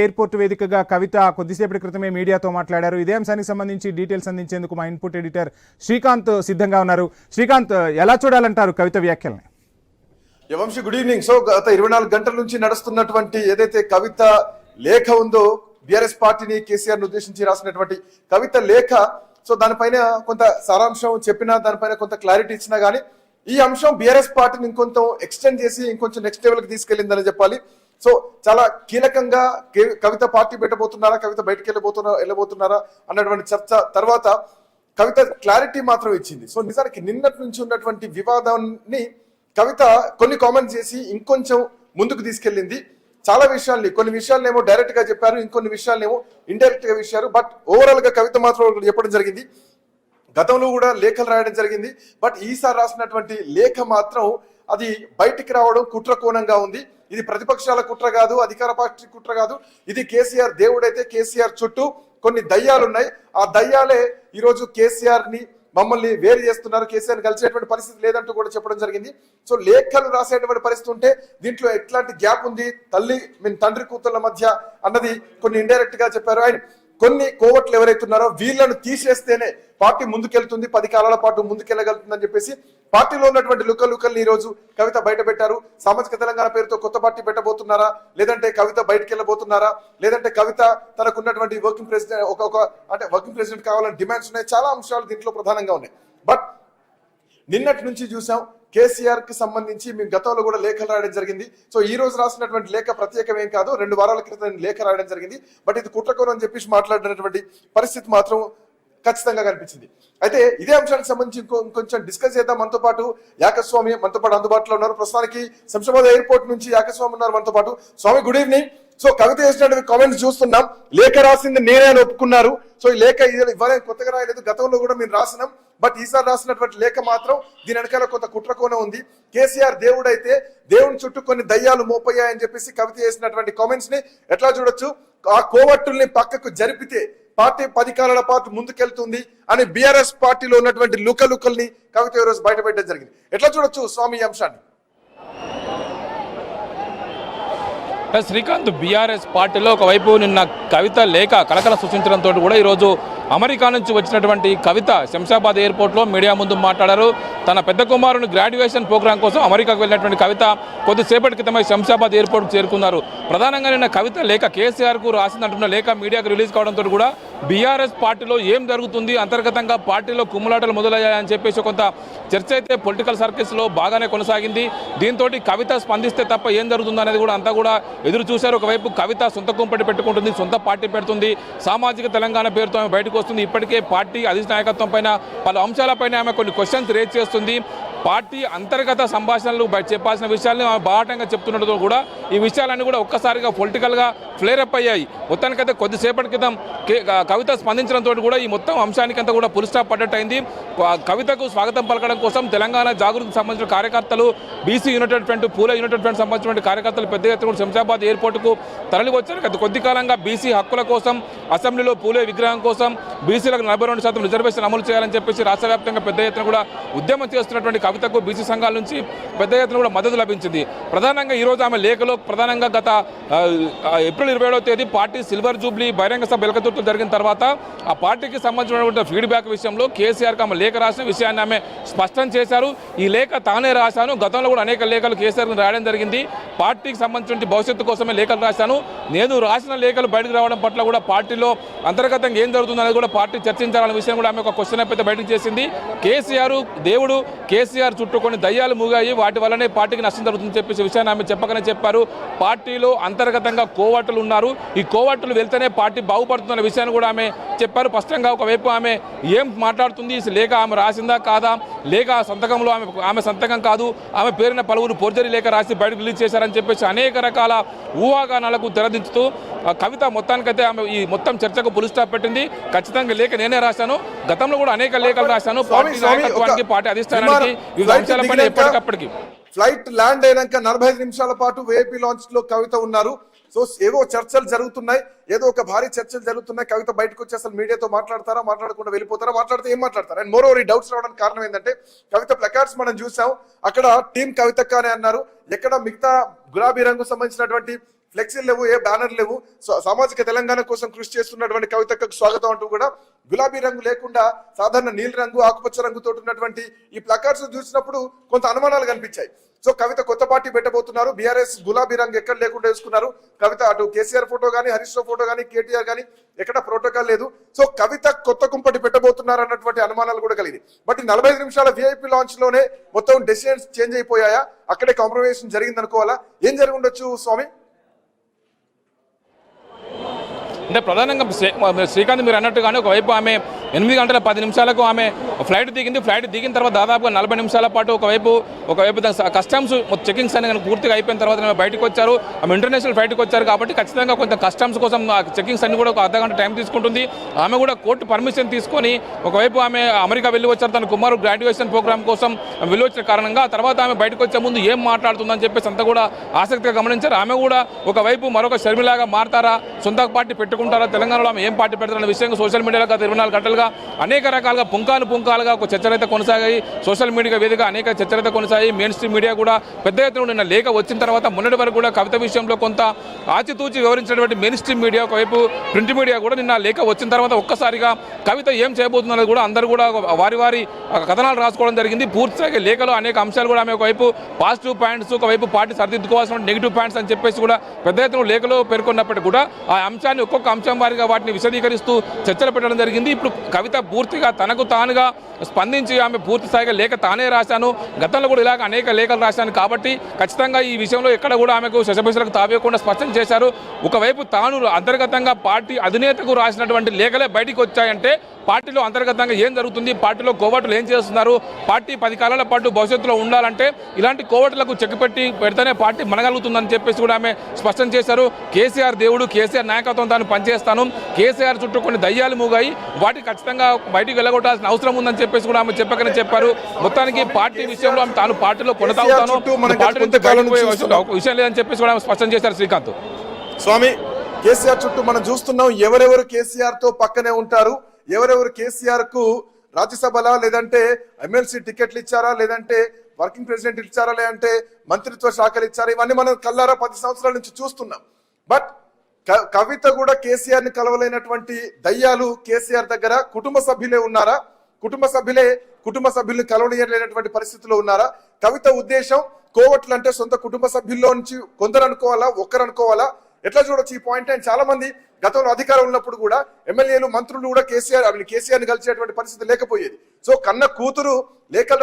Airport వేదికగా కవిత కొద్దిసేపటి క్రితమే మీడియాతో మాట్లాడారు. ఇదే అంశానికి సంబంధించి డీటెయిల్స్ అందించేందుకు మా ఇన్పుట్ ఎడిటర్ శ్రీకాంత్ సిద్ధంగా ఉన్నారు. శ్రీకాంత్ ఎలా చూడాలంటారు కవిత వ్యాఖ్యల్ని? యవంశి గుడ్ ఈవినింగ్ సో గత ఇరవై నాలుగు గంటల నుంచి నడుస్తున్నటువంటి ఏదైతే కవిత లేఖ ఉందో బిఆర్ఎస్ పార్టీని కేసీఆర్ ఉద్దేశించి రాసినటువంటి కవిత లేఖ సో దానిపైన కొంత సారాంశం చెప్పినా దానిపైన కొంత క్లారిటీ ఇచ్చినా గానీ ఈ అంశం బిఆర్ఎస్ పార్టీని ఇంకొంత ఎక్స్టెండ్ చేసి ఇంకొంచెం నెక్స్ట్ లెవెల్కి తీసుకెళ్ళిందని చెప్పాలి. సో చాలా కీలకంగా కే- కవిత పార్టీ పెట్టబోతున్నారా కవిత బయటకు వెళ్ళబోతున్నారా వెళ్ళబోతున్నారా అన్నటువంటి చర్చ తర్వాత కవిత క్లారిటీ మాత్రం ఇచ్చింది. సో నిజానికి నిన్నటి నుంచి ఉన్నటువంటి వివాదాన్ని కవిత కొన్ని కామెంట్స్ చేసి ఇంకొంచెం ముందుకు తీసుకెళ్ళింది. చాలా విషయాల్ని కొన్ని విషయాలనేమో డైరెక్ట్గా చెప్పారు ఇంకొన్ని విషయాలనేమో ఇండైరెక్ట్గా విషయాలు బట్ ఓవరాల్గా కవిత మాత్రం చెప్పడం జరిగింది. గతంలో కూడా లేఖలు రాయడం జరిగింది. బట్ ఈసారి రాసినటువంటి లేఖ మాత్రం అది బయటికి రావడం కుట్ర కోణంగా ఉంది. ఇది ప్రతిపక్షాల కుట్ర కాదు అధికార పార్టీ కుట్ర కాదు. ఇది కేసీఆర్ దేవుడైతే కేసీఆర్ చుట్టూ కొన్ని దయ్యాలు ఉన్నాయి ఆ దయ్యాలే ఈరోజు కేసీఆర్ని మమ్మల్ని వేరు చేస్తున్నారు. కేసీఆర్ కలిసేటువంటి పరిస్థితి లేదంటూ కూడా చెప్పడం జరిగింది. సో లేఖలు రాసేటువంటి పరిస్థితి ఉంటే దీంట్లో ఎట్లాంటి గ్యాప్ ఉంది? తల్లి మీన్ తండ్రి కూతుళ్ళ మధ్య అన్నది కొన్ని ఇండైరెక్ట్గా చెప్పారు. అండ్ కొన్ని కోవట్లు ఎవరైతే ఉన్నారో వీళ్ళను తీసేస్తేనే పార్టీ ముందుకెళ్తుంది పది కాలాల పాటు ముందుకెళ్ళగలుగుతుందని చెప్పేసి పార్టీలో ఉన్నటువంటి లుక్క లుక్కల్ని ఈ రోజు కవిత బయట పెట్టారు. సామాజిక తెలంగాణ పేరుతో కొత్త పార్టీ పెట్టబోతున్నారా? లేదంటే కవిత బయటకు వెళ్ళబోతున్నారా? లేదంటే కవిత తనకున్నటువంటి వర్కింగ్ ప్రెసిడెంట్ ఒక ఒక అంటే వర్కింగ్ ప్రెసిడెంట్ కావాలని డిమాండ్స్ ఉన్నాయి. చాలా అంశాలు దీంట్లో ప్రధానంగా ఉన్నాయి. బట్ నిన్నటి నుంచి చూసాం కేసీఆర్కి సంబంధించి మేము గతంలో కూడా లేఖలు రాయడం జరిగింది. సో ఈ రోజు రాసినటువంటి లేఖ ప్రత్యేకం ఏం కాదు. రెండు వారాల క్రితం లేఖ రాయడం జరిగింది. బట్ ఇది కుట్రకోరం అని చెప్పేసి మాట్లాడినటువంటి పరిస్థితి మాత్రం ఖచ్చితంగా కనిపించింది. అయితే ఇదే అంశానికి సంబంధించి ఇంకో ఇంకొంచెం డిస్కస్ చేద్దాం మనతో పాటు యాకస్వామి మనతో పాటు అందుబాటులో ఉన్నారు. ప్రస్తుతానికి శంషాబాద్ ఎయిర్పోర్ట్ నుంచి యాకస్వామి ఉన్నారు మనతో పాటు. Swamy good evening so Kavitha చేసినటువంటి కామెంట్స్ చూస్తున్నాం. లేఖ రాసింది నేనే అని ఒప్పుకున్నారు. సో ఈ లేఖ ఇవ్వలే కొత్తగా రాయలేదు. గతంలో కూడా మేము రాసినాం. బట్ ఈసారి రాసినటువంటి లేఖ మాత్రం దీని వెనకాల కొంత కుట్రకోణం ఉంది. కేసీఆర్ దేవుడైతే దేవుని చుట్టూ కొన్ని దయ్యాలు మోపయ్యాయని చెప్పేసి కవిత చేసినటువంటి కామెంట్స్ని ఎట్లా చూడొచ్చు? ఆ కోవట్టుల్ని పక్కకు జరిపితే పార్టీ పదికారాల పాటు ముందుకెళ్తుంది అని బీఆర్ఎస్ పార్టీలో ఉన్నటువంటి లుక లుకల్ని కవిత ఈ రోజు బయటపెట్టడం జరిగింది. ఎట్లా చూడొచ్చు స్వామి ఈ అంశాన్ని? శ్రీకాంత్ బీఆర్ఎస్ పార్టీలో ఒకవైపు నిన్న కవిత లేఖ కలకల సూచించడంతో కూడా ఈరోజు అమెరికా నుంచి వచ్చినటువంటి కవిత శంషాబాద్ ఎయిర్పోర్ట్లో మీడియా ముందు మాట్లాడారు. తన పెద్ద కుమారుని గ్రాడ్యుయేషన్ ప్రోగ్రాం కోసం అమెరికాకు వెళ్ళినటువంటి కవిత కొద్దిసేపటి క్రితమై శంషాబాద్ ఎయిర్పోర్ట్ చేరుకున్నారు. ప్రధానంగా నిన్న కవిత లేఖ కేసీఆర్కు రాసిందంటున్న లేఖ మీడియాకు రిలీజ్ కావడంతో కూడా బీఆర్ఎస్ పార్టీలో ఏం జరుగుతుంది అంతర్గతంగా పార్టీలో కుమ్ములాటలు మొదలయ్యాయని చెప్పేసి కొంత చర్చ అయితే పొలిటికల్ సర్కిల్స్లో బాగానే కొనసాగింది. దీంతో కవిత స్పందిస్తే తప్ప ఏం జరుగుతుంది అనేది కూడా అంతా కూడా ఎదురు చూశారు. ఒకవైపు కవిత సొంత కుంపటి పెట్టుకుంటుంది సొంత పార్టీ పెడుతుంది. సామాజిక తెలంగాణ పేరుతో ఆమె బయటకు వస్తుంది. ఇప్పటికే పార్టీ అధినాయకత్వం పైన పలు అంశాలపైన ఆమె కొన్ని క్వశ్చన్స్ రేజ్ చేస్తుంది వస్తుంది పార్టీ అంతర్గత సంభాషణలు బయట చెప్పాల్సిన విషయాలను బాహటంగా చెప్తుండటం కూడా ఈ విషయాలన్నీ కూడా ఒక్కసారిగా పొలిటికల్గా ఫ్లేరప్ అయ్యాయి. మొత్తానికైతే కొద్దిసేపటి క్రితం కే- కవిత స్పందించడంతో కూడా ఈ మొత్తం అంశానికంతా కూడా పులిస్టాప్ పడ్డట్టు అయింది. కవితకు స్వాగతం పలకడం కోసం తెలంగాణ జాగృతికి సంబంధించిన కార్యకర్తలు BC united front Phule united front సంబంధించిన కార్యకర్తలు పెద్ద ఎత్తున కూడా శంషాబాద్ ఎయిర్పోర్టుకు తరలివచ్చారు. గత కొద్ది కాలంగా బీసీ హక్కుల కోసం అసెంబ్లీలో పూలే విగ్రహం కోసం బీసీలకు నలభై రెండు శాతం రిజర్వేషన్ అమలు చేయాలని చెప్పేసి రాష్ట్ర వ్యాప్తంగా పెద్ద ఎత్తున కూడా ఉద్యమం చేస్తున్నటువంటి కవితకు బీసీ సంఘాల నుంచి పెద్ద ఎత్తున కూడా మద్దతు లభించింది. ప్రధానంగా ఈ రోజు ఆమె లేఖలో ప్రధానంగా గత ఏప్రిల్ ఇరవై ఏడవ తేదీ పార్టీ సిల్వర్ జూబ్లీ బహిరంగ సభ ఎలకతుర్తులు జరిగిన తర్వాత ఆ పార్టీకి సంబంధించినటువంటి ఫీడ్బ్యాక్ విషయంలో కేసీఆర్కి ఆమె లేఖ రాసిన విషయాన్ని ఆమె స్పష్టం చేశారు. ఈ లేఖ తానే రాశాను. గతంలో కూడా అనేక లేఖలు కేసీఆర్కి రాయడం జరిగింది. పార్టీకి సంబంధించిన భవిష్యత్తు కోసమే లేఖలు రాశాను. నేను రాసిన లేఖలు బయటకు రావడం పట్ల కూడా పార్టీలో అంతర్గతంగా ఏం జరుగుతుంది అనేది కూడా పార్టీ చర్చించాలనే విషయం కూడా ఆమె ఒక క్వశ్చన్ అయితే బయటకు చేసింది. కేసీఆర్ దేవుడు కేసీఆర్ చుట్టూ కొన్ని దయ్యాలు మూగాయి వాటి వల్లనే పార్టీకి నష్టం జరుగుతుందని చెప్పేసి విషయాన్ని ఆమె చెప్పకనే చెప్పారు. పార్టీలో అంతర్గతంగా కోవట్లు ఉన్నారు. ఈ కోవట్లు వెళ్తేనే పార్టీ బాగుపడుతుందన్న విషయాన్ని కూడా ఆమె చెప్పారు. స్పష్టంగా ఒకవైపు ఆమె ఏం మాట్లాడుతుంది? లేఖ ఆమె రాసిందా కాదా? లేఖ ఆ సంతకంలో ఆమె ఆమె సంతకం కాదు. ఆమె పేరున పలువురు పోర్జరీ లేఖ రాసి బయటకు రిలీజ్ చేశారని చెప్పేసి అనేక రకాల ఊహాగానాలకు తెరదించుతూ కవిత మొత్తానికైతే ఆమె ఈ మొత్తం చర్చకు పులి స్టాప్ పెట్టింది. ఖచ్చితంగా లేఖ నేనే రాశాను. గతంలో కూడా అనేక లేఖలు రాశాను. పార్టీ నాయకత్వానికి పార్టీ అధిష్టానానికి వివిధ ఫ్లైట్ అంశాలపైన దిగినాక ఎప్పటికప్పటికి. ఫ్లైట్ ల్యాండ్ అయినాక నలభై ఐదు నిమిషాల పాటు వేపీ లాంచ్లో కవిత ఉన్నారు. సో ఏవో చర్చలు జరుగుతున్నాయి. ఏదో ఒక భారీ చర్చలు జరుగుతున్నాయి. కవిత బయటకు వచ్చి అసలు మీడియాతో మాట్లాడతారా మాట్లాడకుండా వెళ్ళిపోతారా మాట్లాడితే ఏం మాట్లాడతారు? అండ్ మోర్ ఈ డౌట్స్ రావడానికి కారణం ఏంటంటే కవిత ప్లకార్డ్స్ మనం చూసాం. అక్కడ టీం కవితక్క అని అన్నారు. ఎక్కడ మిగతా గులాబీ రంగు సంబంధించినటువంటి ఫ్లెక్సీలు లేవు ఏ బ్యానర్ లేవు. సామాజిక తెలంగాణ కోసం కృషి చేస్తున్నటువంటి కవితకు స్వాగతం అంటూ కూడా గులాబీ రంగు లేకుండా సాధారణ నీలి రంగు ఆకుపచ్చ రంగుతో ఉన్నటువంటి ఈ ప్లకార్డ్స్ చూసినప్పుడు కొంత అనుమానాలు కనిపించాయి. సో కవిత కొత్త పార్టీ పెట్టబోతున్నారు. బీఆర్ఎస్ గులాబీ రంగు ఎక్కడ లేకుండా వేసుకున్నారు. కవిత అటు కేసీఆర్ ఫోటో కానీ హరీష్ రావు ఫోటో కానీ కేటీఆర్ కానీ ఎక్కడ ప్రోటోకాల్ లేదు. సో కవిత కొత్త కుంపటి పెట్టబోతున్నారు అన్నటువంటి అనుమానాలు కూడా కలిగింది బట్ నలభై ఐదు నిమిషాల విఐపి లాంచ్లోనే మొత్తం డెసిషన్స్ చేంజ్ అయిపోయాయా? అక్కడే కాంప్రమైజేషన్ జరిగింది అనుకోవాలా ఏం జరిగి ఉండొచ్చు స్వామి? అంటే ప్రధానంగా శ్రీ- శ్రీకాంత్ మీరు అన్నట్టుగానే ఒకవైపు ఆమె ఎనిమిది గంటల పది నిమిషాలకు ఆమె ఫ్లైట్ దిగింది. ఫ్లైట్ దిగిన తర్వాత దాదాపుగా నలభై నిమిషాల పాటు ఒకవైపు ఒకవైపు కస్టమ్స్ చెకింగ్స్ అని కనుక పూర్తిగా అయిపోయిన తర్వాత ఆమె బయటకు వచ్చారు. ఆమె ఇంటర్నేషనల్ ఫ్లైట్కి వచ్చారు కాబట్టి ఖచ్చితంగా కొంత కస్టమ్స్ కోసం చెకింగ్స్ అన్ని కూడా ఒక అర్ధ గంట టైం తీసుకుంటుంది. ఆమె కూడా కోర్టు పర్మిషన్ తీసుకొని ఒకవైపు ఆమె అమెరికా వెళ్ళి వచ్చారు. తన కుమారు గ్రాడ్యుయేషన్ ప్రోగ్రామ్ కోసం వెళ్ళి వచ్చిన కారణంగా తర్వాత ఆమె బయటకు వచ్చే ముందు ఏం మాట్లాడుతుందని చెప్పేసి అంతా కూడా ఆసక్తిగా గమనించారు. ఆమె కూడా ఒకవైపు మరొక షర్మిలాగా మారతారా? సొంత పార్టీ పెట్టుకుంటారా? తెలంగాణలో ఆమె ఏం పార్టీ పెడతారనే విషయంగా సోషల్ మీడియాలో గత ఇరవై నాలుగు గంటలుగా అనేక రకాలుగా పుంకాలు పుంకాలుగా ఒక చర్చలైతే కొనసాగాయి. సోషల్ మీడియా వేదిక అనేక చర్చలైతే కొనసాగాయి. మెయిన్ స్ట్రీమ్ మీడియా కూడా పెద్ద ఎత్తున నిన్న లేఖ వచ్చిన తర్వాత మొన్నటి వరకు కూడా కవిత విషయంలో కొంత ఆచితూచి వివరించినటువంటి మెయిన్ స్ట్రీమ్ మీడియా ఒకవైపు ప్రింట్ మీడియా కూడా నిన్న లేఖ వచ్చిన తర్వాత ఒక్కసారిగా కవిత ఏం చేయబోతున్నది కూడా అందరూ కూడా వారి వారి కథనాలు రాసుకోవడం జరిగింది. పూర్తిగా లేఖలో అనేక అంశాలు కూడా ఆమె ఒకవైపు పాజిటివ్ పాయింట్స్ ఒకవైపు పార్టీ సరిదిద్దుకోవాల్సిన నెగిటివ్ పాయింట్స్ అని చెప్పేసి కూడా పెద్ద ఎత్తున లేఖలో పేర్కొన్నప్పటికీ కూడా ఆ అంశాన్ని ఒక్కొక్క అంశం వారిగా వాటిని విశదీకరిస్తూ చర్చలు పెట్టడం జరిగింది. ఇప్పుడు కవిత పూర్తిగా తనకు తానుగా స్పందించి ఆమె పూర్తి స్థాయిగా లేఖ తానే రాశాను. గతంలో కూడా ఇలాగ అనేక లేఖలు రాశాను కాబట్టి ఖచ్చితంగా ఈ విషయంలో ఎక్కడ కూడా ఆమెకు శశబిషలకు తావేయకుండా స్పష్టం చేశారు. ఒకవైపు తాను అంతర్గతంగా పార్టీ అధినేతకు రాసినటువంటి లేఖలే బయటికి వచ్చాయంటే పార్టీలో అంతర్గతంగా ఏం జరుగుతుంది? పార్టీలో కోవట్లు ఏం చేస్తున్నారు? పార్టీ పది కాలాల పాటు భవిష్యత్తులో ఉండాలంటే ఇలాంటి కోవట్లకు చెక్ పెట్టి పెడితేనే పార్టీ మనగలుగుతుందని చెప్పేసి కూడా ఆమె స్పష్టం చేశారు. కేసీఆర్ దేవుడు కేసీఆర్ నాయకత్వం తాను పనిచేస్తాను. కేసీఆర్ చుట్టూ కొన్ని దయ్యాలు మూగాయి. వాటికి ఖచ్చితంగా బయటికి వెళ్ళగొట్టాల్సిన అవసరం ఉందని చెప్పేసి కూడా ఆమె చెప్పకనే చెప్పారు. మొత్తానికి పార్టీ విషయంలో ఆమె తాను పార్టీలో కొనసాగుతాను. పార్టీ నుంచి విషయం లేదని చెప్పేసి కూడా ఆమె స్పష్టం చేశారు శ్రీకాంత్. స్వామి కేసీఆర్ చుట్టూ మనం చూస్తున్నాం ఎవరెవరు కేసీఆర్తో పక్కనే ఉంటారు ఎవరెవరు కేసీఆర్కు రాజ్యసభలా లేదంటే ఎమ్మెల్సీ టికెట్లు ఇచ్చారా లేదంటే వర్కింగ్ ప్రెసిడెంట్ ఇచ్చారా లేదంటే మంత్రిత్వ శాఖలు ఇచ్చారా ఇవన్నీ మనం కల్లారా పది సంవత్సరాల నుంచి చూస్తున్నాం. బట్ కవిత కూడా కేసీఆర్ని కలవలేనటువంటి దయ్యాలు కేసీఆర్ దగ్గర కుటుంబ సభ్యులే ఉన్నారా? కుటుంబ సభ్యులే కుటుంబ సభ్యుల్ని కలవనీయలేనటువంటి పరిస్థితిలో ఉన్నారా? కవిత ఉద్దేశం కోవట్లు అంటే సొంత కుటుంబ సభ్యుల్లో నుంచి కొందరు అనుకోవాలా ఒక్కరు అనుకోవాలా ఎట్లా చూడొచ్చు ఈ పాయింట్? అండ్ చాలా మంది గతంలో అధికారం ఉన్నప్పుడు కూడా ఎమ్మెల్యేలు మంత్రులు కూడా కేసీఆర్ కేసీఆర్ని కలిసేటువంటి పరిస్థితి లేకపోయేది. సో కన్న కూతురు లేఖ